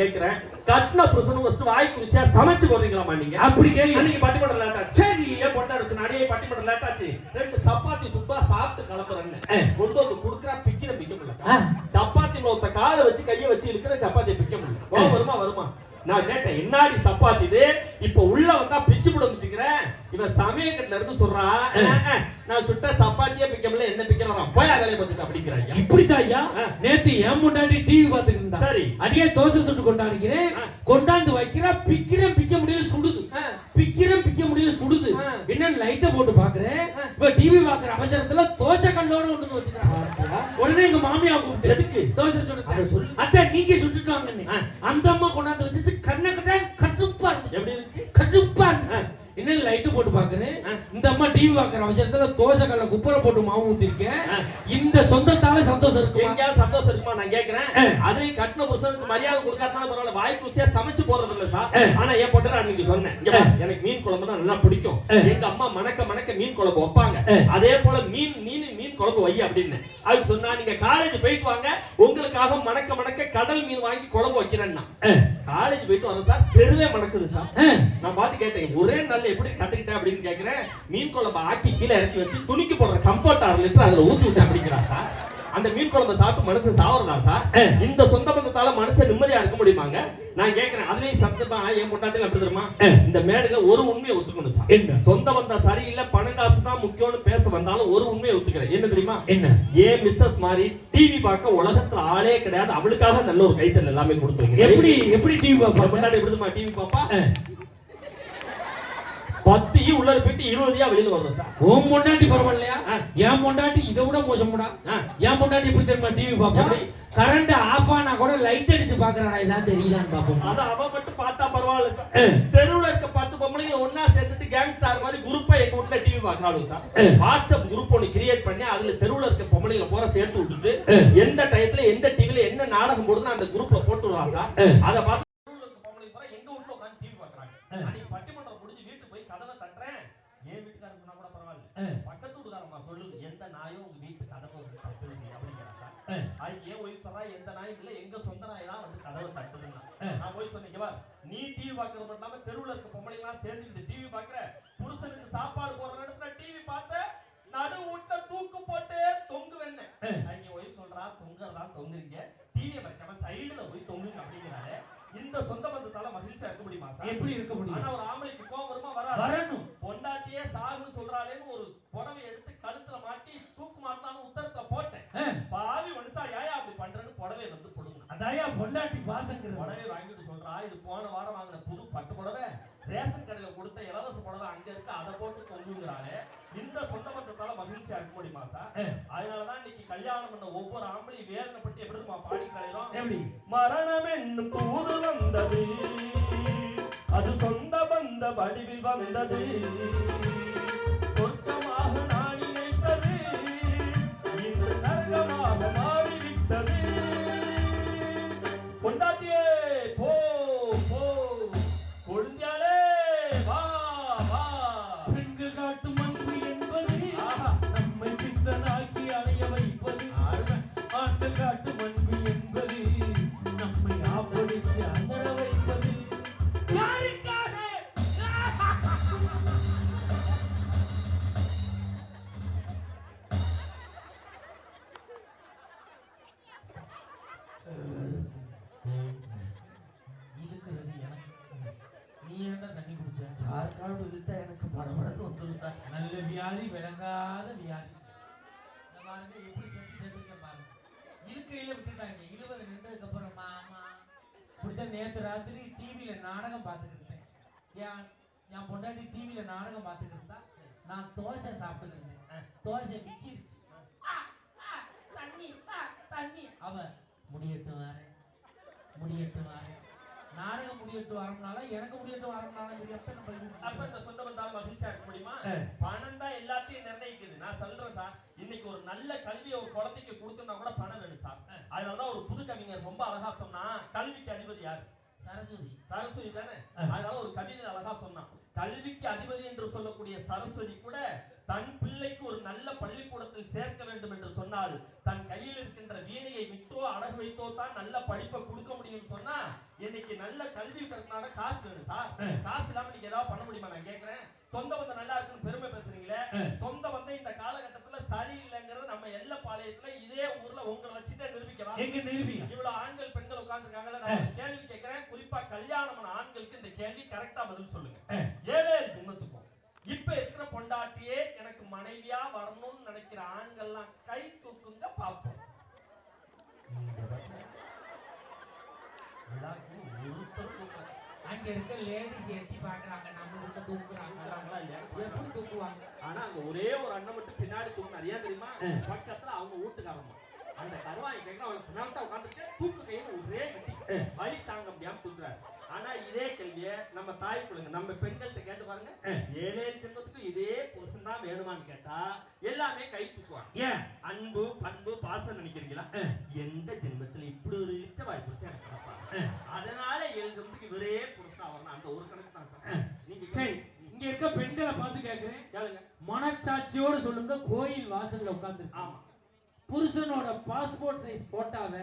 கேக்குறேன் கட்டின புருஷனும் ஃபர்ஸ்ட் வாய் குடிச்சா சமைச்சு போடுறீங்களாமா நீங்க? அப்படி கேள்வி அன்னைக்கு பட்டிமன்றம் லேட் ஆச்சு. சரி. ஏன் பொண்ணு அடியே பட்டிமன்றம் லேட் ஆச்சு. ரெண்டு சப்பாத்தி சுப்பா சாப்பிட்டு கிளம்புறேன்னு. கொண்டு வந்து குடுக்குறா பிக்கிற பிக்க. முடியல சப்பாத்தி ஒருத்த காலை வச்சு கையை வச்சு இழுக்கிற சப்பாத்தியை பிக்க முடியல. வருமா வருமா? நான் கேட்டேன் என்னாடி சப்பாத்தி இது? இப்ப உள்ள வந்தா பிச்சு போட வச்சுக்கிறேன். இவன் சமயக்கட்டுல இருந்து சொல்றான் "அஹ், அஹ், நான் சுட்ட சப்பாத்தியே பிக்க முடியல என்ன பிக்கிறான் போய் வேலையை பார்த்துட்டு அப்படிங்கிறாங்க இப்படிதான் ஐயா. நேத்து என் முன்னாடி டிவி பார்த்துட்டு இருந்தா சரி. அடியே தோசை சுட்டு கொண்டாடுகிறேன். கொண்டாந்து வைக்கிறா பிக்கிறேன் பிக்க முடியல சுடுது ஆ. பிக்கிறேன் பிக்க முடியல சுடுது. என்ன லைட்ட போட்டு பாக்குறேன். இப்ப டிவி பாக்குற அவசரத்துல தோசை கல்லோட கொண்டு வந்து வச்சுக்கிறாங்க உடனே எங்க மாமியா கூப்பிட்டு எதுக்கு? தோசை சொல்லு. அத்தை நீங்க சுட்டுட்டு வாங்கன்னு ஆ. அந்த அம்மா போட்டு பாக்குறேன். இந்த அம்மா டிவி பாக்குற அவசரத்துல தோசை கல்ல குப்பரை போட்டு மாவு ஊத்திருக்கேன். இந்த சொந்தத்தால சந்தோஷம் இருக்குமா எங்கேயாவது சந்தோஷம் இருக்குமா நான் கேக்குறேன். அதையும் கட்டின புருஷனுக்கு மரியாதை கொடுக்காதனால பரவாயில்ல வாய் குசியா சமைச்சு போறது இல்ல சார். ஆனா பொண்ணு நான் அன்னைக்கு சொன்னேன் எனக்கு மீன் குழம்பு தான் நல்லா பிடிக்கும். எங்க அம்மா மணக்க மணக்க மீன் குழம்பு வைப்பாங்க. அதே போல மீன் மீன் குழம்பு வை அப்படின்னு. அதுக்கு சொன்னா நீங்க காலேஜ் போயிட்டு வாங்க. உங்களுக்காக மணக்க மணக்க கடல் மீன் வாங்கி குழம்பு வைக்கிறேன்னா. காலேஜ் போயிட்டு வரேன் சார். தெருவே மணக்குது சார். நான் பார்த்து கேட்டேன் ஒரே நாள்ல எப்படி கத்துக்கிட்டேன் அப்படின்னு கேக்குறேன். மீன் குழம்பு ஆக்கி கீழே இறக்கி வச்சு துணிக்கு போடுற கம்ஃபர்ட் ஆறு லிட்டர் அதுல ஊத்தி விட்டு அப்படிங்கிறா சார். அந்த மீன் குழம்பு சாப்பிட்டு மனுஷன் சாவறதா சார். இந்த சொந்த பந்தத்தால மனுஷன் நிம்மதியா இருக்க முடியுமாங்க? நான் கேக்குறேன். அதுலயும் சத்தமா என் பொட்டாட்டில் அப்படி தெரியுமா. இந்த மேடையில ஒரு உண்மையை ஒத்துக்கணும் சார். சொந்த பந்தம் சரியில்லை பண காசு தான் முக்கியம்னு பேச வந்தாலும் ஒரு உண்மையை ஒத்துக்கிறேன். என்ன தெரியுமா? என்ன? ஏன் மிஸ்ஸஸ் மாதிரி டிவி பார்க்க உலகத்துல ஆளே கிடையாது. அவளுக்காக நல்ல ஒரு கைத்தல் எல்லாமே கொடுத்துருங்க எப்படி? எப்படி? டிவி ஒரு பாப்பா பொண்டாட்டி எப்படிமா டிவி பாப்பா ஆ. பத்து ஈ உள்ள போயிட்டு இருபது ஈ வெளியில வரும் சார் உன் பொண்டாட்டி பரவாயில்லையா. என் பொண்டாட்டி இதை விட மோசம்டா. என் பொண்டாட்டி எப்படி தெரியுமா டிவி எப்படி? கரண்ட் ஆஃப் ஆனா கூட லைட் அடிச்சு பாக்குறாடா இதான் தெரியலான்னு பாப்போம் அத அவ மட்டும் பார்த்தா பரவாயில்ல சார். தெருவுல இருக்க பத்து பொம்பளைங்க ஒண்ணா சேர்ந்துட்டு கேங் ஸ்டார் மாதிரி குரூப்பா எங்க வீட்ல டிவி பாக்குறாங்க சார். வாட்ஸ்அப் குரூப் ஒன்னு கிரியேட் பண்ணி அதுல தெருவுல இருக்க பொம்பளைங்க பூரா சேர்த்து விட்டுட்டு. எந்த டயத்துல எந்த டிவில என்ன நாடகம் போடுதுன்னு அந்த குரூப்ல போட்டு விடுவாங்க சார். அத பார்த்து தெருவுல இருக்க பொம்பளைங்க பூரா எங்க வீட்ல உட்கார்ந்து டிவி பாக்குறாங்க ஆ. அன்னைக்கு பட்டிமன்றம் முடிஞ்சு வீட்டுக்கு போய் கதவை தட்டுறேன் என் வீட்டுக்காரங்க சொன்னா கூட பரவாயில்ல ஆ. பக்கத்து வீட்டுக்காரம்மா சொல்லுது எந்த நாயும் உங்க வீட்டு கதவை வந்து தட்டுது அப்படிங்கிறா சார் ஆ. அது ஏன் ஒய்ஃப் சொல்றா எந்த நாயும் இல்ல எங்க சொந்த நாய் தான் வந்து கதவை தட்டுதுன்னா ஆ. நான் போய் சொன்னீங்க வா. நீ டிவி பாக்குறது மட்டும் இல்லாம தெருவுல இருக்க பொம்பளைங்க எல்லாம் சேர்ந்துக்கிட்டு டிவி பாக்குற புருஷனுக்கு சாப்பாடு போற நேரத்துல டிவி பார்த்த நடு வீட்டுல தூக்கு போட்டு தொங்குவேன்னு ஆ. அங்க ஒய்ஃப் சொல்றா தொங்குறதா தொங்குறீங்க. டிவியை வைக்காம சைடுல போய் தொங்குங்க அப்படிங்கிறாரு. இந்த சொந்த பந்தத்தால மகிழ்ச்சியா இருக்க முடியுமா எப்படி இருக்க முடியும்? ஆனா ஒரு ஆம்பளைக்கு கோவம் வருமா? வராது. வரணும். பொண்டாட்டியே சாகுன்னு சொல்றாளேன்னு ஒரு புடவை எடுத்து கழுத்துல மாட்டி தூக்கு மாட்டான்னு உத்தரத்தை போட்டேன் ஆ. பாவி மனுஷா ஏயா அப்படி பண்றேன்னு புடவை வந்து கொடுங்க அதாயா பொண்டாட்டி பாசங்கிறது. புடவை வாங்கிட்டு சொல்றா இது போன வாரம் வாங்கின புது பட்டு புடவை ரேஷன் கடையில கொடுத்த இலவச புடவை அங்க இருக்கு அதை போட்டு தொங்குங்கிறாளே. இந்த சொந்த பந்தத்தால மகிழ்ச்சியா இருக்க முடியுமா சார். அதனாலதான் இன்னைக்கு கல்யாணம் பண்ண ஒவ்வொரு ஆம்பளையும் வேதனைப்பட்டு எப்படி தெரியுமா பாடி கலையிறோம்? எப்படி? மரணம் என்னும் தூது வந்தது அது சொந்த பந்த வடிவில் வந்தது. வா வா டிவியில நாடகம் பார்த்துக்கிட்டு இருந்தேன் என் என் பொண்டாட்டி டிவியில நாடகம் பார்த்துக்கிட்டு இருந்தா நான் தோசை சாப்பிட்டுக்கிட்டு இருந்தேன் தோசை விக்கிருச்சு. தண்ணி தண்ணி. அவ முடியட்டும் வாரேன் முடியட்டும் வாரேன் நாடகம் முடியட்டும் வரம்னால எனக்கு முடியட்டும் வரம்னால இது எத்தனை அப்ப பதிவு இந்த சொந்த பந்தால மகிழ்ச்சியா இருக்க முடியுமா. பணம் தான் எல்லாத்தையும் நிர்ணயிக்குது. நான் சொல்றேன் சார் இன்னைக்கு ஒரு நல்ல கல்வியை ஒரு குழந்தைக்கு கொடுத்தோம்னா கூட பணம் வேணும் சார். அதனாலதான் ஒரு புது கவிஞர் ரொம்ப அழகா சொன்னா கல்விக்கு அதிபதி யார்? சரஸ்வதி. சரஸ்வதி தானே. அதனால ஒரு கவிதை அழகா சொன்னான். கல்விக்கு அதிபதி என்று சொல்லக்கூடிய சரஸ்வதி கூட தன் பிள்ளைக்கு ஒரு நல்ல பள்ளிக்கூடத்தில் சேர்க்க வேண்டும் என்று சொன்னால் தன் கையில் இருக்கின்ற வீணையை விட்டோ அடகு வைத்தோ தான் நல்ல படிப்பை கொடுக்க முடியும்னு சொன்னா இன்னைக்கு நல்ல கல்வி கற்கனால காசு வேணும் சார். காசு இல்லாம நீங்க ஏதாவது பண்ண முடியுமா நான் கேக்குறேன்? சொந்த பந்தம் நல்லா இருக்குன்னு பெருமை பேசுறீங்களே. சொந்த பந்தம் இந்த காலகட்டத்துல சரியில்லைங்கிறது நம்ம எல்ல பாளையத்துல இதே ஊர்ல உங்களை வச்சுட்டே நிரூபிக்கலாம் எங்க நிரூபிங்க? இவ்வளவு ஆண்கள் பெண்கள் உட்கார்ந்துருக்காங்கல்ல நான் ஒரு கேள்வி கேட்கிறேன் குறிப்பா கல்யாணமான ஆண்களுக்கு இந்த கேள்வி கரெக்டா பதில் சொல்லுங்க ஆ. ஏழு ஏழு ஜென்மத்துக்கும் இப்ப இருக்கிற பொண்டாட்டியே எனக்கு மனைவியா வரணும்னு நினைக்கிற ஆண்கள்லாம் கை தூக்குங்க தூக்கல. அங்க இருக்க லேடிஸ் எட்டி பாக்குறாங்க நம்ம கிட்ட தூக்குறாங்க தூக்குறாங்களா இல்லையா? எப்படி தூக்குவாங்க ஆனா அங்க ஒரே ஒரு அண்ணன் மட்டும் பின்னாடி தூக்கு நிறைய தெரியுமா. பக்கத்துல அவங்க வீட்டுக்காரம்மா அந்த கருவாய் கேட்க அவளை பின்னாடி உட்காந்துட்டு தூக்கு கையில ஒரே கட்டி. வலி தாங்க முடியாம தூக்குறாரு ஆனா இதே கேள்விய நம்ம தாய் பிள்ளைங்க நம்ம பெண்கள்கிட்ட கேட்டு பாருங்க. ஏழே ஜென்மத்துக்கு தான் வேணுமான்னு கேட்டா எல்லாமே கை தூக்குவாங்க ஏன்? அன்பு பண்பு பாசம் நினைக்கிறீங்களா. எந்த ஜென்மத்துல இப்படி ஒரு இச்ச வாய் எனக்கு கிடைப்பாங்க. அதனால ஏழு ஜென்மத்துக்கு இவரே புருஷன் வரணும். அந்த ஒரு கணக்கு தான். சார். நீங்க சரி இங்க இருக்க பெண்களை பார்த்து கேக்குறேன். கேளுங்க. மனச்சாட்சியோடு சொல்லுங்க கோயில் வாசல்ல உட்கார்ந்து ஆமா. புருஷனோட பாஸ்போர்ட் சைஸ் போட்டாவை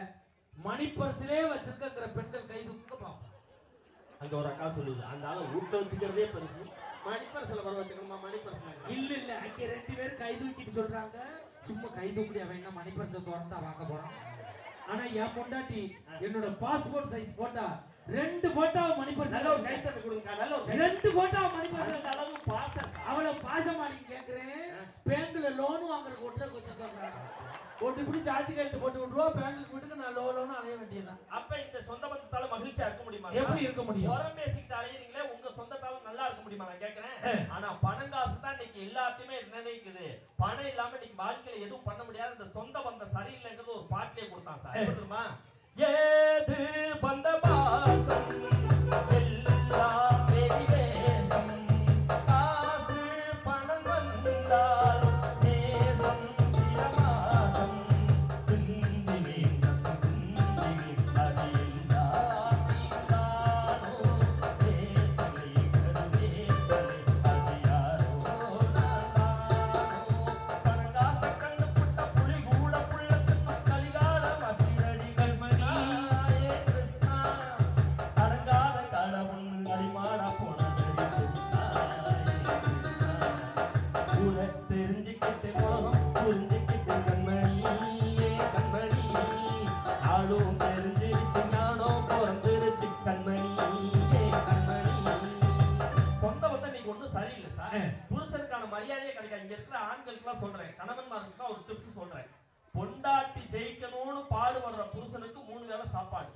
மணிப்பர்சிலே வச்சிருக்கிற பெண்கள் கை தூக்க பாப்போம் அங்க ஒரு அக்கா சொல்லுது அந்த ஆளை வீட்டை வச்சுக்கிறதே பெருசு. மணிப்பரசில் வர வச்சுக்கணுமா? மணிப்பரசில் இல்ல இல்ல. அங்க ரெண்டு பேரும் கை தூக்கிட்டு சொல்றாங்க. சும்மா கை தூக்கி அவன் என்ன மணிப்பர்சை திறந்தா வாங்க போறான்? ஆனா என் பொண்டாட்டி என்னோட பாஸ்போர்ட் சைஸ் போட்டா ரெண்டு போட்டோ மணிப்பர்ஸ் நல்ல ஒரு கைத்தட்டு கொடுங்க நல்ல ஒரு ரெண்டு போட்டோ மணிப்பர்ஸ் அந்த அளவு பாசம். அவளை பாசமா நீங்க கேக்குறேன் பேங்க்ல லோன் வாங்குற கொட்ட கொஞ்சம் போட்டு இப்படி சார்ஜ் கைட்டு போட்டு விட்டுருவா பேங்க்கு வீட்டுக்கு நான் லோ லோன் அலைய வேண்டியதுதான். அப்ப இந்த சொந்த பந்தத்தால மகிழ்ச்சியா இருக்க முடியுமா? எப்படி இருக்க முடியும்? உரம் பேசிக்கிட்டு அலையிறீங்களே உங்க சொந்தத்தால நல்லா இருக்க முடியுமா? நான் கேக்குறேன். ஆ. ஆனா பணம் காசு தான் இன்னைக்கு எல்லாத்தையுமே நிர்ணயிக்குது பணம் இல்லாம இன்னைக்கு வாழ்க்கையில எதுவும் பண்ண முடியாது இந்த சொந்த பந்தம் சரியில்லைங்கிறது ஒரு பாட்டிலே கொடுத்தான் சார். தெரியுமா? ஏது பந்த பாசம் புருஷனுக்கான மரியாதையே கிடைக்காது. இங்க இருக்கிற ஆண்களுக்குலாம் சொல்றேன். கணவன்மார்களுக்கு ஒரு டிப்ஸ் சொல்றேன். பொண்டாட்டி ஜெயிக்கணும்னு பாடுபடுற புருஷனுக்கு மூணு வேளை சாப்பாடு.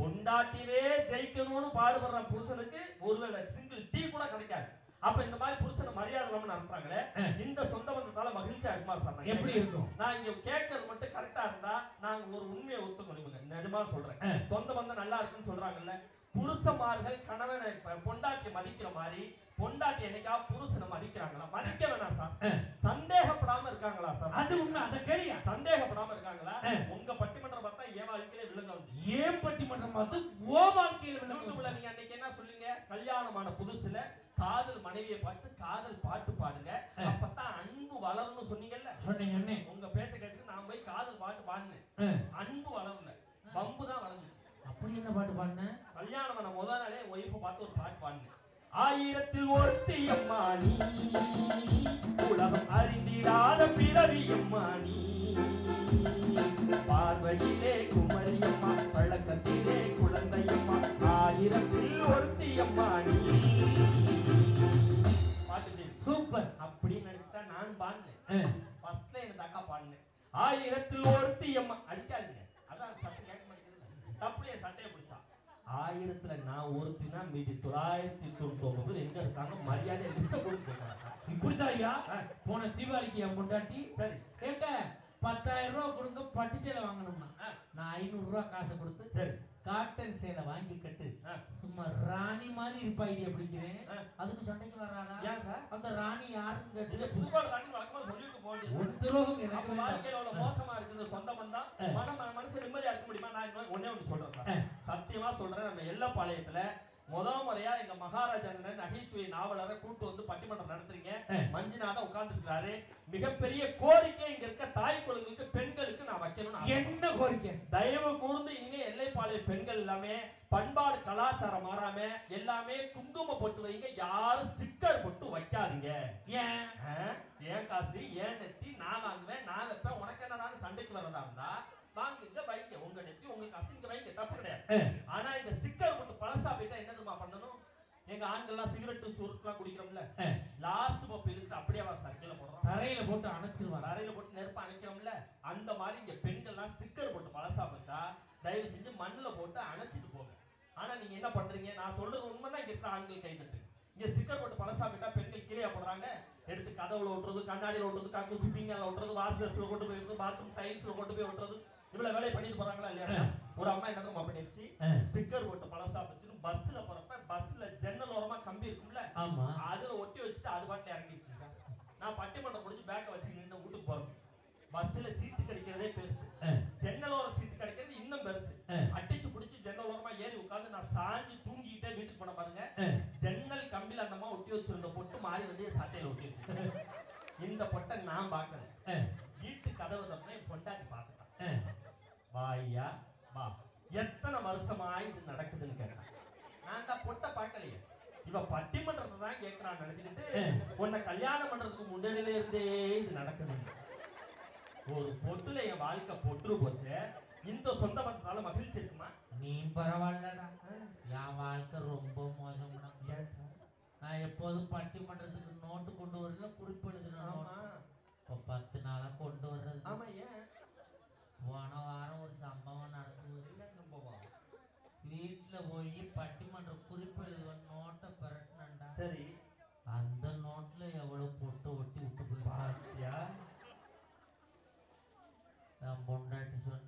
பொண்டாட்டிவே ஜெயிக்கணும்னு பாடுபடுற புருஷனுக்கு ஒருவேளை சிங்கிள் டீ கூட கிடைக்காது. அப்ப இந்த மாதிரி புருஷனை மரியாதை இல்லாம நடத்துறாங்களே. இந்த சொந்த பந்தத்தால மகிழ்ச்சியா இருக்குமா சார் எப்படி. இருக்கும்? நான் இங்க கேட்கறது மட்டும் கரெக்டா இருந்தா நாங்க ஒரு உண்மையை ஒத்துக்கணுங்க நிஜமா சொல்றேன். சொந்த பந்தம் நல்லா இருக்குன்னு சொல்றாங்கல்ல? புருஷமார்கள் கணவனை பொண்டாட்டி மதிக்கிற மாதிரி பொண்டாட்டி என்னைக்கா புருஷனை மதிக்கிறாங்களா? மதிக்க வேணாம் சார். சந்தேகப்படாம இருக்காங்களா சார்? அது உண்மை அதை கேளியா? சந்தேகப்படாம இருக்காங்களா. உங்க பட்டிமன்றம் பார்த்தா என் வாழ்க்கையில விழுங்க ஏன் பட்டிமன்றம் பார்த்து ஓ வாழ்க்கையில் விளக்கம் நீங்க அன்னைக்கு என்ன சொல்லுங்க கல்யாணமான புதுசுல காதல் மனைவியை பார்த்து காதல் பாட்டு பாடுங்க. அப்பதான் அன்பு வளரும்னு சொன்னீங்கல்ல? சொன்னீங்க உங்க பேச்ச கேட்டு நான் போய் காதல் பாட்டு பாடினேன். அன்பு வளரல. பம்பு தான் வளர்ந்துச்சு அப்படி என்ன பாட்டு பாடின? கல்யாணம் பண்ண முத நாளே ஒய்ஃபை பார்த்து ஒரு பாட்டு பாடினேன். ஆயிரத்தில் ஒருத்தி அம்மா நீ. உலகம் அறிந்திடாத பிறவி அம்மா நீ. பார்வையிலே குமரியம்மா பழக்கத்திலே குழந்தையம்மா ஆயிரத்தில் ஒருத்தி அம்மா நீ. சூப்பர். அப்படின்னு நினைச்சா நான் பாடினேன். ஃபர்ஸ்ட்ல எனக்கு அக்கா பாடினேன். ஆயிரத்தில் ஒருத்தி அம்மா அடிக்காதீங்க அதான் சட்டை கேட்க மாட்டேங்குது தப்புலையே சட்டையை பிடிச்சா ஆயிரத்துல நான் ஒருத்தினா மீதி தொள்ளாயிரத்தி தொண்ணூத்தி ஒன்பது எங்க இருக்காங்க? மரியாதை லிஸ்ட கொடுத்து கேட்கறாங்க இப்படிதான் ஐயா. போன தீபாவளிக்கு என் பொண்டாட்டி? சரி. ஏங்க பத்தாயிரம் ரூபாய் கொடுங்க பட்டு சேலை வாங்கணும்னா. நான் ஐநூறு ரூபாய் காசை கொடுத்து சரி. காட்டன் சேலை வாங்கி கட்டு. சும்மா ராணி மாதிரி இருப்பாயிடி அப்படிங்கிறேன். அதுக்கு சண்டைக்கு சார்? அந்த ராணி யாருன்னு கேட்டு புதுப்பாடு தாண்டி வழக்கமா சொல்லிட்டு போக வேண்டியது ஒரு துரோகம் எனக்கு. வாழ்க்கையில மோசமா இருக்குது சொந்த பந்தம். மன மன- மனசு நிம்மதியா இருக்க முடியுமா நான் இன்னும் ஒண்ணே ஒண்ணு சொல்றேன் சார். சத்தியமா சொல்றேன் நம்ம எல்லப்பாளையத்துல முதல் முறையா எங்க மகாராஜா நகைச்சுவை நாவலரை கூட்டு வந்து பட்டிமன்றம் நடத்துறீங்க ஆ. மஞ்சுநாதன் உட்கார்ந்து இருக்காரு மிகப்பெரிய கோரிக்கை இங்க இருக்க தாய் குழந்தைகளுக்கு பெண்களுக்கு நான் வைக்கணும்னு. என்ன கோரிக்கை தயவு கூர்ந்து இனிமே எல்லைப்பாளைய பெண்கள் எல்லாமே பண்பாடு கலாச்சாரம் மாறாம எல்லாமே குங்கும பொட்டு வைங்க. யாரும் ஸ்டிக்கர் பொட்டு வைக்காதீங்க. ஏன்? ஏன் காசு? ஏன் நெத்தி? நான் வாங்குவேன் நான் வைப்பேன். உனக்கு என்னடான்னு சண்டைக்கு வரதா இருந்தா வாங்குங்க வைங்க. உங்க நெத்தி உங்க காசு இங்க வைங்க. தப்பு கிடையாது. ஆனா இந்த ஸ்டிக்கர் போட்டு பழசா போயிட்டா என்னதுமா பண்ணணும்? எங்க ஆண்கள்லாம் சிகரெட்டு சுருட்டுலாம் குடிக்கிறோம்ல. லாஸ்ட் பப் இருக்கு அப்படியே அவன் சர்க்கில போடுறோம் தரையில போட்டு அணைச்சிருவாங்க. தரையில போட்டு நெருப்பு அணைக்கிறோம்ல. அந்த மாதிரி இங்க பெண்கள்லாம் ஸ்டிக்கர் போட்டு பழசா வச்சா தயவு செஞ்சு மண்ணுல போட்டு அணைச்சிட்டு போங்க. ஆனா நீங்க என்ன பண்றீங்க? நான் சொல்றது உண்மைதான் இங்க இருக்கிற ஆண்கள் கைதட்டு இங்க ஸ்டிக்கர் போட்டு பழசா போயிட்டா பெண்கள் கீழே போடுறாங்க. எடுத்து கதவுல ஒட்டுறது கண்ணாடியில ஒட்டுறது காக்கு சுப்பிங்கால ஒட்டுறது வாஷ் பேஸ்ல கொண்டு போய் பாத்ரூம் டைல்ஸ்ல கொண்டு போய் ஒட்டுறது. இவ்வளவு வேலையை பண்ணிட்டு போறாங்களா இல்லையா? ஒரு அம்மா என்ன தெரியுமா பண்ணிருச்சு ஆ, ஸ்டிக்கர் போட்டு பழசா வச்சுன்னு பஸ்ல போறப்ப பஸ்ல ஜன்னல் ஓரமா கம்பி இருக்கும்ல? ஆமா. அதுல ஒட்டி வச்சுட்டு அது பாட்டுல இறங்கிடுச்சு. நான் பட்டிமன்றம் முடிஞ்சு பேக்கை வச்சு நின்று வீட்டுக்கு போறேன். பஸ்ல சீட்டு கிடைக்கிறதே பெருசு. ஜன்னல் ஓரம் சீட்டு கிடைக்கிறது இன்னும் பெருசு ஆ, அடிச்சு புடிச்சு ஜன்னல் ஓரமா ஏறி உட்கார்ந்து நான் சாஞ்சு தூங்கிட்டே வீட்டுக்கு போன பாருங்க. ஜன்னல் கம்பில அந்த அம்மா ஒட்டி வச்சிருந்த பொட்டு மாறி வந்து சட்டையில ஒட்டி வச்சு இந்த பொட்டை நான் பார்க்கல ஆ, வீட்டு கதவு தப்ப என் பொண்டாட்டி பார்த்துட்டான். வாயா வா. எத்தனை வருஷமா இது நடக்குதுன்னு கேட்டான் நான் தான் பொட்டை பார்க்கலையே. இவ பட்டிமன்றத்தை தான் கேட்கறான்னு நினைச்சுக்கிட்டு உன்னை கல்யாணம் பண்றதுக்கு முன்னாடியில இருந்தே இது நடக்குது ஒரு பொட்டுல என் வாழ்க்கை பொட்டு போச்சு. இந்த சொந்த பந்தத்தால மகிழ்ச்சி இருக்குமா? நீ பரவாயில்லடா. என் வாழ்க்கை ரொம்ப மோசம்டா. நான் எப்போதும் பட்டிமன்றத்துக்கு நோட்டு கொண்டு வரல குறிப்பு எழுதுன ஆமா. நோட்டு இப்போ பத்து நாளா கொண்டு வர்றது. ஆமா ஏன்? போன வாரம் ஒரு சம்பவம் நடந்தது. என்ன சம்பவம்? வீட்டுல போய் பட்டிமன்ற குறிப்பு எழுதுவன் நோட்டை பெரட்டினண்டா சரி. அந்த நோட்ல எவ்வளவு பொட்டு ஒட்டி விட்டு போயிருப்பாரு பாத்தியா? என் பொண்டாட்டி சொன்னா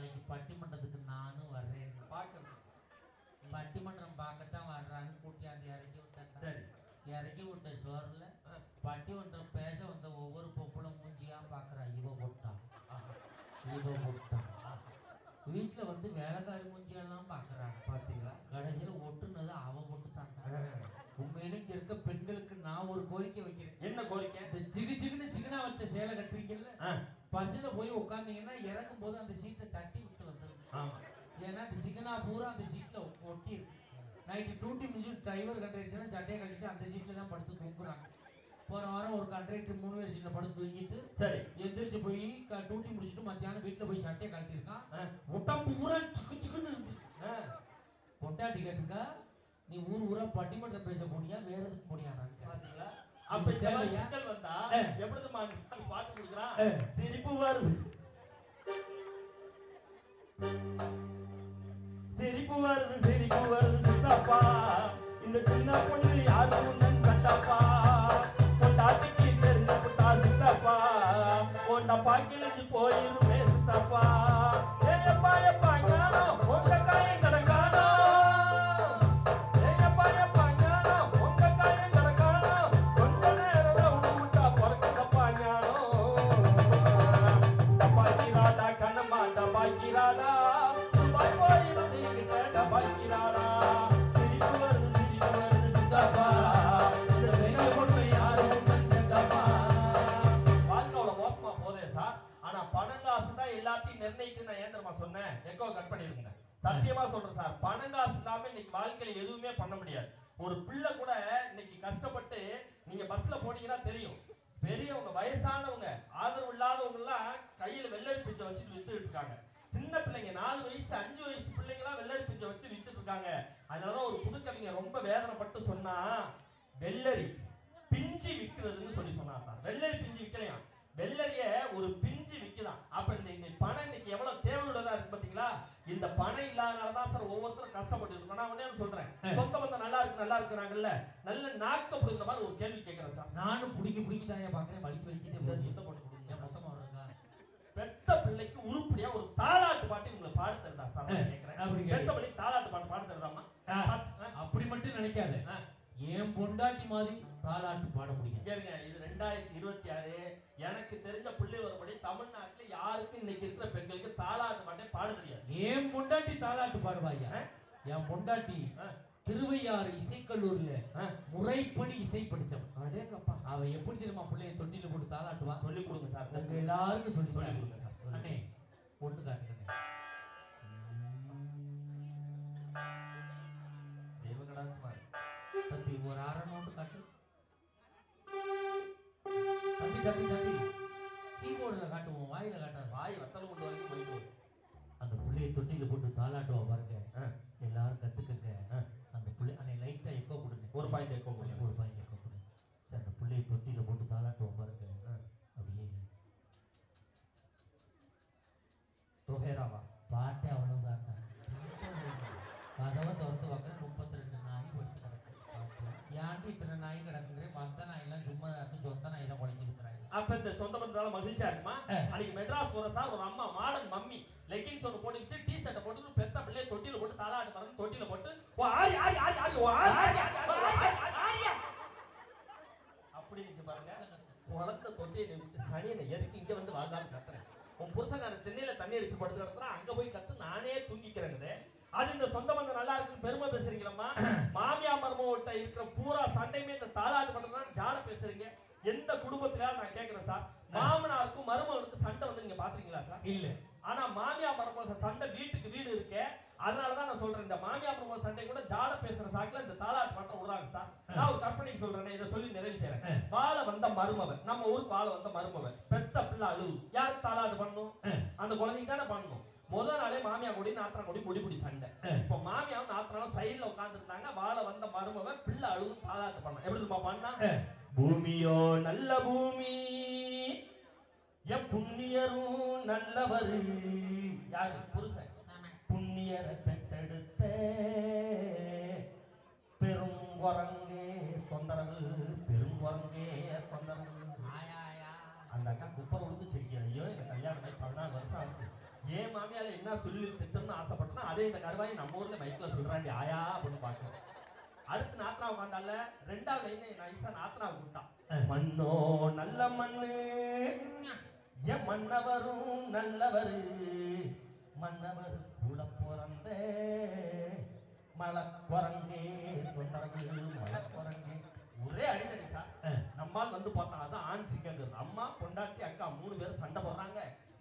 நாளைக்கு பட்டிமன்றத்துக்கு நானும் வர்றேன். பார்க்கணும். பட்டிமன்றம் பார்க்கத்தான் வர்றாங்க. கூட்டியாந்து இறக்கி விட்டேன் சரி. இறக்கி விட்ட சோறுல பட்டிமன்றம் பேச வந்த ஒவ்வொரு பொம்பளும் மூஞ்சியா பாக்குறா இவ பொட்டா. ஆஹா. இவ பொட்டா. வீட்டுல வந்து வேலைக்காரி மூஞ்சியெல்லாம் பாக்குறாங்க பாத்தீங்களா? கடைசியில ஒட்டுனது அவ பொட்டு தாண்டா உண்மையில இங்க இருக்க பெண்களுக்கு நான் ஒரு கோரிக்கை வைக்கிறேன். என்ன கோரிக்கை? இந்த ஜிகு ஜிகுன்னு சிக்கனா வச்ச சேலை கட்டுறீங்கல்ல? ஆ, பஸ்ல போய் உட்காந்தீங்கன்னா இறங்கும் போது அந்த சீட்டை தட்டி விட்டு வந்துருங்க. ஆமா. ஏன்னா அந்த சிக்கனா பூரா அந்த சீட்ல ஒட்டி இருக்கு நைட்டு டியூட்டி முடிஞ்சு டிரைவர் கண்டக்டர்னா சட்டையை கட்டிட்டு அந்த சீட்ல தான் படுத்து தூங்குறாங்க. போன வாரம் ஒரு கண்டக்டர் மூணு பேர் சீட்ல படுத்து தூங்கிட்டு சரி. எந்திரிச்சு போய் டியூட்டி முடிச்சுட்டு மத்தியானம் வீட்டுல போய் சட்டையை கட்டியிருக்கான் உடம்பு பூரா சிக்கு சிக்குன்னு இருக்கு. பொட்டாட்டி கேட்டுக்கா நீ ஊர் ஊரா பட்டிமன்றம் பேச போனியா வேற எதுக்கு போனியாடான்னு கேட்டா. பாத்தீங்களா அப்ப இந்த மாதிரி? சிக்கல் வந்தா. எப்படிதுமா பாட்டு கொடுக்குறான். சிரிப்பு வருது. சிரிப்பு வருது சிரிப்பு வருது சித்தப்பா. இந்த சின்ன பொண்ணு யாரு உன்னன் கட்டப்பா பொண்டாட்டிக்கு தெரிஞ்ச புட்டா சித்தப்பா. பொண்ட பாக்கிலிச்சு போயிருமே சித்தப்பா சத்தியமா சொல்றேன் சார். பணம் காசு இல்லாம இன்னைக்கு வாழ்க்கையில எதுவுமே பண்ண முடியாது. ஒரு பிள்ளை கூட இன்னைக்கு கஷ்டப்பட்டு நீங்க பஸ்ல போனீங்கன்னா தெரியும். பெரியவங்க வயசானவங்க ஆதரவு இல்லாதவங்க எல்லாம் கையில வெள்ளரி பிஞ்சை வச்சுட்டு வித்துட்டு இருக்காங்க. சின்ன பிள்ளைங்க நாலு வயசு அஞ்சு வயசு பிள்ளைங்களா வெள்ளரி பிஞ்சை வச்சு வித்துட்டு இருக்காங்க. அதனாலதான் ஒரு புதுக்கவிங்க ரொம்ப வேதனைப்பட்டு சொன்னா வெள்ளரி பிஞ்சு விற்கிறதுன்னு சொல்லி சொன்னா சார். வெள்ளரி பிஞ்சு விற்கலையாம் வெள்ளரிய ஒரு பிஞ்சு விற்கலாம் அப்ப இந்த பணம் இன்னைக்கு எவ்வளவு தேவையுள்ளதா இருக்கு பாத்தீங்களா? இந்த பணம் இல்லாதனாலதான் சார் ஒவ்வொருத்தரும் கஷ்டப்பட்டு இருக்கோம். நான் ஒண்ணு சொல்றேன். சொந்த பந்தம் நல்லா இருக்கு நல்லா இருக்கிறாங்கல்ல? நல்ல நாக்க புடுங்கிற மாதிரி ஒரு கேள்வி கேட்கிறேன் சார். நானும் பிடிக்கி பிடிக்கி தான் பாக்குறேன் வலிக்கு வலிக்கிட்டே இந்த போட்டு கொடுங்க. மொத்தமா வருதா பெத்த பிள்ளைக்கு உருப்படியா ஒரு தாலாட்டு பாட்டு உங்களை பாட தருதா சார்? கேட்கிறேன். பெத்த பிள்ளைக்கு தாலாட்டு பாட்டு பாட தருதாமா அப்படி மட்டும் நினைக்காத. என் பொண்டாட்டி மாதிரி தாலாட்டு பாட முடியும் கேளுங்க இது ரெண்டாயிரத்தி இருபத்தி ஆறு. எனக்கு தெரிஞ்ச புள்ளி வரும்படி தமிழ்நாட்டுல யாருக்கும் இன்னைக்கு இருக்கிற பெண்களுக்கு தாலாட்டு பாட்டே பாட தெரியாது? என் பொண்டாட்டி தாலாட்டு பாடுவாயா? என் பொண்டாட்டி. திருவையாறு இசைக்கல்லூரில. முறைப்படி இசை படிச்சவன் அடேங்கப்பா. அவ எப்படி தெரியுமா பிள்ளைய தொட்டில போட்டு தாளாட்டுவா சொல்லி கொடுங்க சார். உங்க எல்லாருக்கும் சொல்லி சொல்லி. கொடுங்க சார், அண்ணே ஒண்ணு காட்டுங்க pindah-pindah சொந்த பந்தால மகிழ்ச்சியா இருக்குமா. அன்னைக்கு மெட்ராஸ் போற சார் ஒரு அம்மா மாடர்ன் மம்மி லெகின்ஸ் ஒன்று போட்டு வச்சு டீ ஷர்ட்டை போட்டு பெத்த பிள்ளைய தொட்டில போட்டு தாளாட்டு மரம் தொட்டில போட்டு ஆரி ஆரி ஆரி ஆரி ஆரி. அப்படி இருந்துச்சு பாருங்க குழந்தை தொட்டில விட்டு சனியனை எதுக்கு இங்க வந்து வாழ்ந்தாலும் கத்துறேன் உன் புருஷங்கார திண்ணையில தண்ணி அடிச்சு படுத்து கிடக்குறான் அங்க போய் கத்து நானே தூங்கிக்கிறேங்குது அது இந்த சொந்த பந்தம் நல்லா இருக்குன்னு பெருமை பேசுறீங்களம்மா மாமியா மருமகிட்ட இருக்கிற பூரா சண்டையுமே இந்த தாளாட்டு பண்றதுதான் ஜாட பேசுறீங்க எந்த குடும்பத்தில நான் கேக்குறேன் சார்? மாமனாருக்கும் மருமகனுக்கும் சண்டை வந்து நீங்க பாத்துறீங்களா சார்? இல்ல. ஆனா மாமியா மருமக சண்டை வீட்டுக்கு வீடு இருக்கே. அதனாலதான் நான் சொல்றேன் இந்த மாமியா மருமக சண்டை கூட ஜாட பேசுற சாக்குல இந்த தாளாட்டு பட்டம் விடுறாங்க சார். நான் ஒரு கற்பனைக்கு சொல்றேன் இதை சொல்லி நிறைவு செய்யறேன் வாழ வந்த மருமவன் நம்ம ஊருக்கு வாழ வந்த மருமவன் பெத்த பிள்ளை அழுவு யாருக்கு தாளாட்டு பண்ணும்? அந்த குழந்தைக்கு தானே பண்ணணும் முதல் நாளே மாமியா கூடி நாத்தனா கூடி முடி முடி சண்டை. இப்ப மாமியாவும் நாத்தனாவும் சைடுல உட்கார்ந்து இருந்தாங்க வாழ வந்த மருமவன் பிள்ளை அழுது தாளாட்டு பண்ணான். எப்படி பண்ணா? பூமியோ நல்ல பூமி புண்ணியரும் நல்லவரு? யாரு? புருஷன். புண்ணியரை பெத்தெடுத்த தொந்தரவு பெருங்குரங்கே தொந்தரவு. ஆயா ஆயா அந்த அக்கா குப்பை விழுந்து சிரிக்கிற ஐயோ எனக்கு கல்யாணம் ஆகி பதினாலு வருஷம் ஆகுது. ஏன் மாமியால என்ன சொல்லி திட்டம்னு ஆசைப்பட்டனா அதே இந்த கருவாய் நம்ம ஊர்ல மைக்ல சொல்றாண்டி ஆயா அப்படின்னு பார்க்கணும். அடுத்து நாத்தனா உட்காந்தால ரெண்டாவது லைன் நைஸா நாத்தனா கூப்பிட்டான் மண்ணோ நல்ல மண்ணு. என் மன்னவரும் நல்லவரு. மன்னவர் கூட பிறந்த மலை குரங்கே தொந்தரவு மலை குரங்கே ஒரே அடிதடி சார் நம்மால் வந்து பார்த்தா அதான் ஆண் சிங்கங்கிறது. அம்மா பொண்டாட்டி அக்கா மூணு பேரும் சண்டை போடுறாங்க.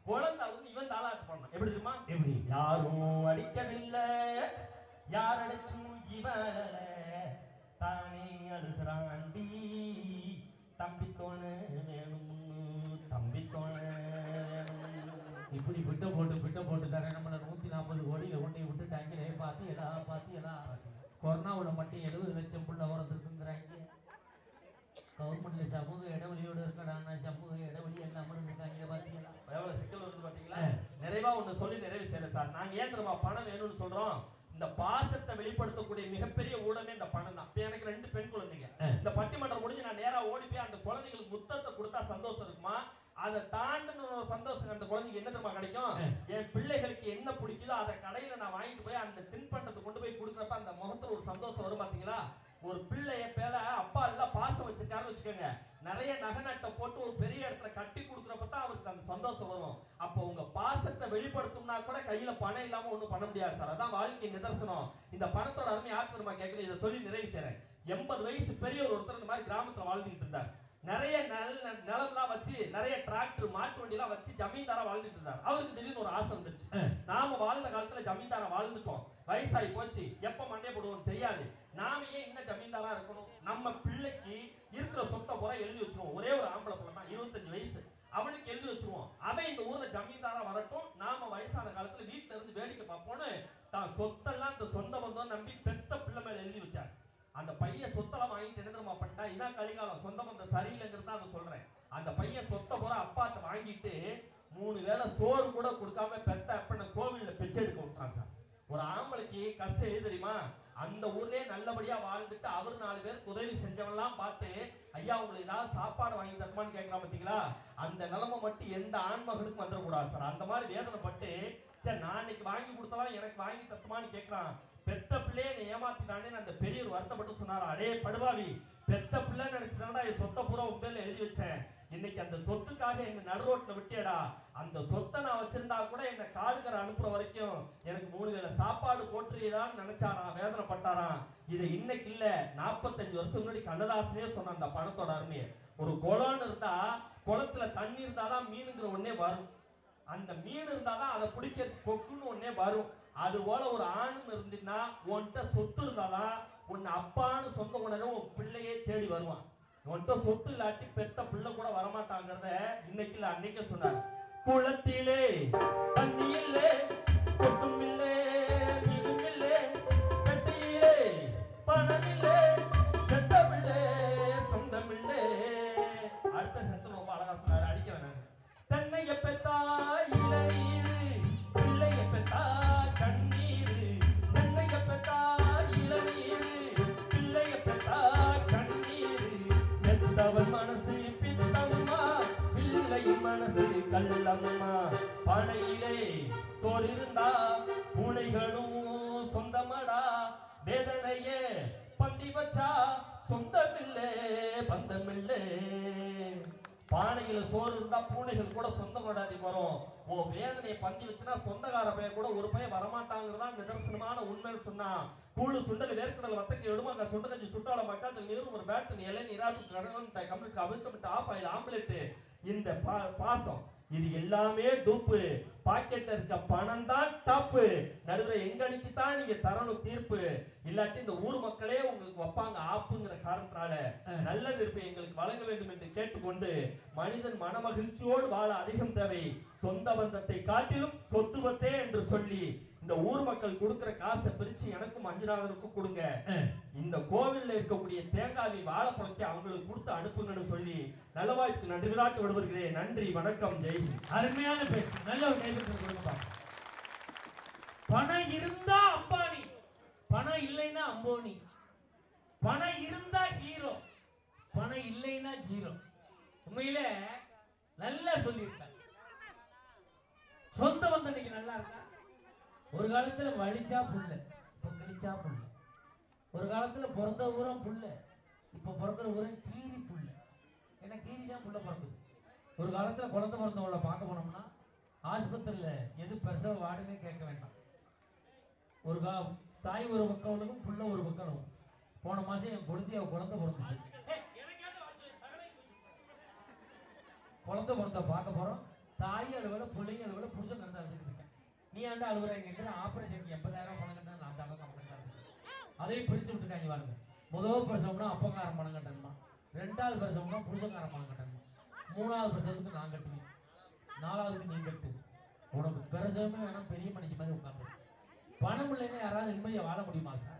குழந்தை வந்து இவன் தாளாட்டு பண்ணான் எப்படி தெரியுமா? எப்படி? யாரும் அடிக்கவில்லை. யார் அழைச்சும் இவள? தானே அழுகிறாண்டி தம்பி தோணு வேணும். தம்பி இப்படி விட்ட போட்டு விட்ட போட்டு தரேன் நம்மள நூத்தி நாற்பது கோடியில கொண்டு விட்டுட்டாங்க பார்த்து எல்லாம் பார்த்து எல்லாம் கொரோனாவுல மட்டும் எழுபது லட்சம் புள்ள வரதுக்குங்கிறாங்க கவர்மெண்ட்ல சமூக இடைவெளியோடு இருக்கடா சமூக இடைவெளி எல்லாம் இருக்காங்க பாத்தீங்களா எவ்வளவு சிக்கல் வருது பாத்தீங்களா நிறைவா ஒண்ணு சொல்லி நிறைவு செய்யல சார் நாங்க ஏன் தெரியுமா பணம் வேணும்னு சொல்றோம் இந்த பாசத்தை வெளிப்படுத்தக்கூடிய மிகப்பெரிய ஊடகமே இந்த பணம் தான். எனக்கு ரெண்டு பெண் குழந்தைங்க. இந்த பட்டிமன்றம் முடிஞ்சு நான் நேரா ஓடி போய் அந்த குழந்தைங்களுக்கு முத்தத்தை கொடுத்தா சந்தோஷம் இருக்குமா? அதை தாண்டின ஒரு சந்தோஷம் அந்த குழந்தைக்கு என்ன தெரியுமா கிடைக்கும்? என் பிள்ளைகளுக்கு என்ன பிடிக்குதோ அதை கடையில நான் வாங்கிட்டு போய் அந்த தின்பண்டத்தை கொண்டு போய் கொடுக்குறப்ப அந்த முகத்துல ஒரு சந்தோஷம் வரும் பாத்தீங்களா? ஒரு பிள்ளைய பேல அப்பா எல்லாம் பாசம் வச்சிருக்காருன்னு வச்சுக்கோங்க. நிறைய நகை நட்டை போட்டு ஒரு பெரிய இடத்துல கட்டி கொடுக்குறப்ப தான் அவருக்கு அந்த சந்தோஷம் வரும். வெளிப்படுத்தும்னா கூட கையில பணம் இல்லாம ஒண்ணும் பண்ண முடியாது சார். அதான் வாழ்க்கை நிதர்சனம். இந்த பணத்தோட அருமை யார் தெரியுமா கேட்கணும் இதை சொல்லி நிறைவு செய்றேன். எண்பது வயசு பெரியவர் ஒருத்தர் இந்த மாதிரி கிராமத்துல வாழ்ந்துட்டு இருந்தார். நிறைய நல்ல நிலம்லாம் வச்சு நிறைய டிராக்டர் மாட்டு வண்டி எல்லாம் வச்சு ஜமீன்தாரா வாழ்ந்துட்டு இருந்தார். அவருக்கு திடீர்னு ஒரு ஆசை வந்துருச்சு. நாம வாழ்ந்த காலத்துல ஜமீன்தாரா வாழ்ந்துட்டோம். வயசாகி போச்சு. எப்ப மண்டே போடுவோம் தெரியாது. நாம ஏன் இன்னும் ஜமீன்தாரா இருக்கணும்? நம்ம பிள்ளைக்கு இருக்கிற சொத்தை பூரா எழுதி வச்சிருவோம். ஒரே ஒரு ஆம்பளை பிள்ளை தான் இருபத்தஞ்சு வயசு. அவனுக்கு எழுதி வச்சிருவோம். அவன் இந்த ஊர்ல ஜமீன்தாரா வரட்டும். நாம வயசான காலத்துல வீட்டுல இருந்து வேடிக்கை பார்ப்போம்னு தான் சொத்தெல்லாம் இந்த சொந்த பந்தம் நம்பி பெத்த பிள்ளை மேல எழுதி வச்சார். அந்த பையன் சொத்தெல்லாம் வாங்கிட்டு என்ன தெரியுமா பண்ணிட்டா? இதான் கலிகாலம். சொந்த பந்தம் சரியில்லைங்கிறது தான் அதை சொல்றேன். அந்த பையன் சொத்தை பூரா அப்பாட்ட வாங்கிட்டு மூணு வேளை சோறு கூட கொடுக்காம பெத்த அப்பனை கோவில்ல பிச்சை எடுக்க விட்டான் சார். ஒரு ஆம்பளைக்கு கஷ்டம் எது தெரியுமா? அந்த ஊர்லயே நல்லபடியா வாழ்ந்துட்டு அவர் நாலு பேருக்கு உதவி செஞ்சவன்லாம் பார்த்து ஐயா உங்களுக்கு ஏதாவது சாப்பாடு வாங்கி தருமான்னு கேட்கலாம் பார்த்தீங்களா அந்த நிலைமை மட்டும் எந்த ஆண்மகனுக்கும் வந்துடக்கூடாது சார். அந்த மாதிரி வேதனைப்பட்டு சரி நான் இன்னைக்கு வாங்கி கொடுத்தலாம் எனக்கு வாங்கி தருமான்னு கேட்கறான் பெத்த பிள்ளையை நீ ஏமாத்தினானே அந்த பெரியவர் வருத்தப்பட்டு சொன்னாரா அடே படுவாவி பெத்த பிள்ளைன்னு நினைச்சுதான்டா சொத்த பூரா உன் பேர்ல எழுதி வச்சேன். இன்னைக்கு அந்த சொத்துக்காக எங்க நடுரோட்ல விட்டியடா அந்த சொத்தை நான் வச்சிருந்தா கூட என்ன காடுகிற அனுப்புற வரைக்கும் எனக்கு மூணு வேளை சாப்பாடு போட்டுறியதான்னு நினைச்சாராம் வேதனைப்பட்டாராம். இது இன்னைக்கு இல்ல நாற்பத்தஞ்சு வருஷம் முன்னாடி கண்ணதாசனே சொன்ன அந்த பணத்தோட அருமையை. ஒரு குளம்னு இருந்தா குளத்துல தண்ணி இருந்தாதான் மீனுங்கிற ஒன்னே வரும். அந்த மீன் இருந்தாதான் அதை பிடிக்க கொக்குன்னு ஒன்னே வரும். அது போல ஒரு ஆணும் இருந்துன்னா உன்கிட்ட சொத்து இருந்தாதான் உன்னை அப்பான்னு சொந்த உணர்வு உன் பிள்ளையே தேடி வருவான். உன்கிட்ட சொத்து இல்லாட்டி பெத்த பிள்ளை கூட வரமாட்டாங்கிறத இன்னைக்கு இல்ல அன்னைக்கு சொன்னார் குளத்திலே தண்ணி இல்லே கொட்டும் இல்லே மீனும் கட்டியிலே பணம் இல்லே பெத்த பிள்ளை சொந்தம் அடுத்த சத்தம் ரொம்ப அழகா சொன்னாரு அடிக்க வேணாங்க தென்னைய பெத்தாய் மனசு கள்ளம்மா. பனையிலே சோறு இருந்தா பூனைகளும் சொந்தமடா. வேதனையே பந்தி வச்சா சொந்தமில்லே பந்தமில்லே. பானையில சோறு இருந்தா பூனைகள் கூட சொந்த கொண்டாடி வரும் ஓ வேதனையை பந்தி வச்சுனா சொந்தக்கார பையன் கூட ஒரு பையன் வரமாட்டாங்கிறதா நிதர்சனமான உண்மைன்னு சொன்னா கூழு சுண்டல் வேர்க்கடல் வத்தக்கு எடுமாங்க சுண்டகஞ்சி சுட்டால மக்காத்தில் நீரும் ஒரு பேட்டு இலை நீராட்டு கடகம் கம்மிட்டு அவிச்சமிட்டு ஆஃப் ஆயில் ஆம்புலெட் இந்த பா- பாசம். இது எல்லாமே டூப்பு பாக்கெட்ல இருக்க பணம் தான் தப்பு. நடுவில் எங்களுக்கு தான் நீங்க தரணும் தீர்ப்பு. இல்லாட்டி இந்த ஊர் மக்களே உங்களுக்கு வைப்பாங்க ஆப்புங்கிற காரணத்தினால நல்ல தீர்ப்பை எங்களுக்கு வழங்க வேண்டும் என்று கேட்டுக்கொண்டு மனிதன் மனமகிழ்ச்சியோடு வாழ அதிகம் தேவை. சொந்த பந்தத்தை காட்டிலும் சொத்துவத்தே என்று சொல்லி இந்த ஊர் மக்கள் கொடுக்கிற காசை பிரிச்சு எனக்கும் மஞ்சுநாதனுக்கும் கொடுங்க. இந்த கோவில்ல இருக்கக்கூடிய தேங்காவை வாழைப்பழத்தை அவங்களுக்கு கொடுத்து அனுப்புங்கன்னு சொல்லி நல்ல வாய்ப்புக்கு நன்றி விழாட்டு விடுவர்களே நன்றி வணக்கம் ஜெய். அருமையான பேச்சு. நல்ல ஒரு கைப்பற்ற கொடுங்கப்பா. பணம் இருந்தா அம்பானி பணம் இல்லைன்னா அம்போனி. பணம் இருந்தா ஹீரோ. பணம் இல்லைன்னா ஜீரோ. உண்மையில நல்லா சொல்லியிருக்காங்க சொந்த பந்தம் இன்னைக்கு நல்லா இருக்கா? ஒரு காலத்துல வலிச்சா புள்ள இப்ப கிழிச்சா புள்ள ஒரு காலத்துல பிறந்த ஊரம் புள்ள இப்ப பிறக்கிற ஊரம் கீரி புள்ள ஏன்னா கீரி தான் புள்ள பிறக்குது. ஒரு காலத்துல குழந்தை பிறந்தவங்களை பார்க்க போனோம்னா ஆஸ்பத்திரியில் எது பெருசாக வார்டுன்னு கேட்க வேண்டாம். ஒரு கா தாய் ஒரு பக்கம் உலகம் புள்ள ஒரு பக்கம் உலகம் போன மாசம் என் குழந்தை அவ குழந்தை பிறந்துச்சு. குழந்தை பிறந்த பார்க்க போறோம். தாய் அலுவல பிள்ளைங்க அலுவல புருஷன் கறந்து அழுதுட்டு இருக்கேன். நீ ஆண்டா அலுவலா கேட்குற ஆபரேஷனுக்கு எண்பதாயிரம் பணம் கட்டணும் நான் தாங்க கட்டணும் அதையும் பிரித்து விட்டுருக்காங்க பாருங்க. முதல் பிரசவம்னா அப்பங்காரம் பணம் கட்டணுமா? ரெண்டாவது பிரசவம்னா புருஷங்காரம் பணம் கட்டணுமா? மூணாவது பிரசவத்துக்கு நான் கட்டுவேன் நாலாவதுக்கு நீ கட்டு. உனக்கு பிரசவமே வேணாம் பெரிய மனுஷன் மாதிரி உட்காந்து பணம் இல்லைன்னு யாராவது நிம்மதியாக வாழ முடியுமா சார்?